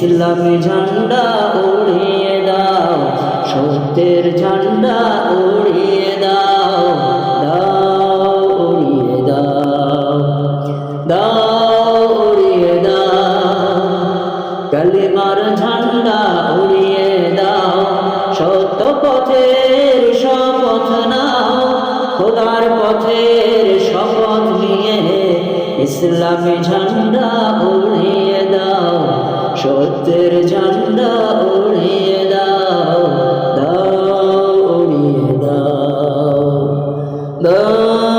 ইসলামী ঝান্ডা উড়িয়ে দাও, সত্যের ঝান্ডা উড়িয়ে দাও দাও উড়িয়ে দাও দাও উড়িয়ে দাও। কালিমার ঝান্ডা উড়িয়ে দাও সত্য পথের শপথ নাও, খোদার পথের শপথ নিয়ে ইসলামী ঝান্ডা উড়িয়ে দাও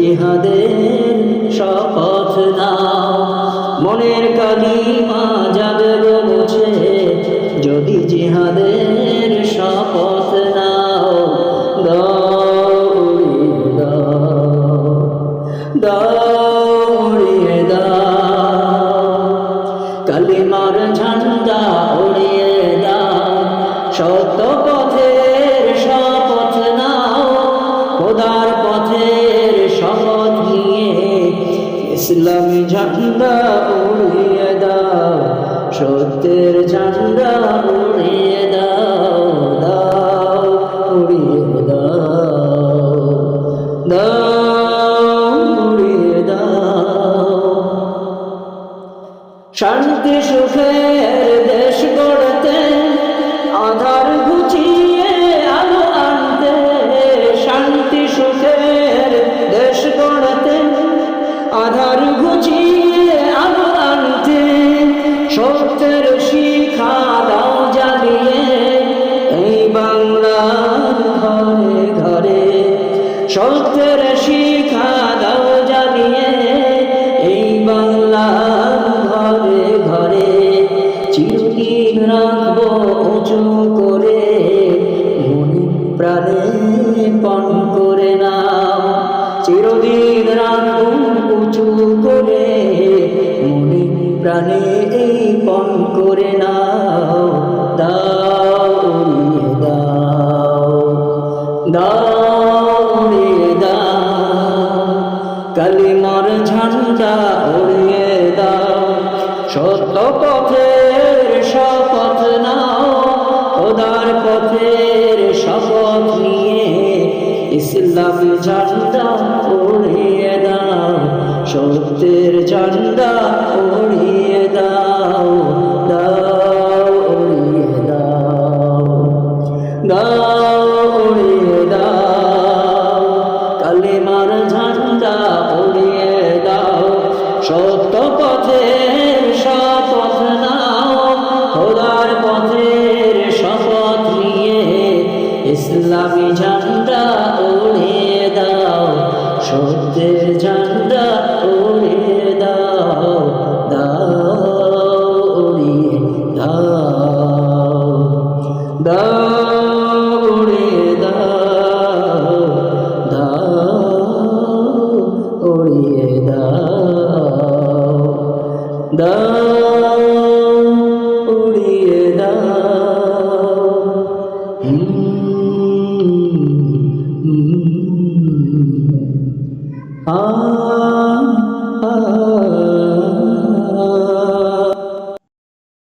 জিহাদের শপথ নাও। মনের কালিমা গো মুছে যদি জিহাদের শপথ নাও উড়িয়ে দাও ঝান্ডা উড়িয়ে দাও, সত্যের ঝান্ডা উড়িয়ে দাও দাও, উড়িয়ে দাও দাও উড়িয়ে দাও। শান্তি সুখের দেশ গড়তে সত্যের শিখা দাও জ্বালিয়ে এই বাংলার ঘরে ঘরে চিরদিন রাখব উঁচু করে। মনে প্রাণে পণ করে নাও, চিরদিন রাখব উঁচু করে। মনে প্রাণে এই পণ করে উড়িয়ে দাও দাও ইসলামী ঝান্ডা উড়িয়ে দাও সত্যের ঝান্ডা উড়িয়ে দাও দাও দাও দাও। দাওড়ে দাও দাও ওড়িয়ে দাও। দাও উড়িয়ে দাও আ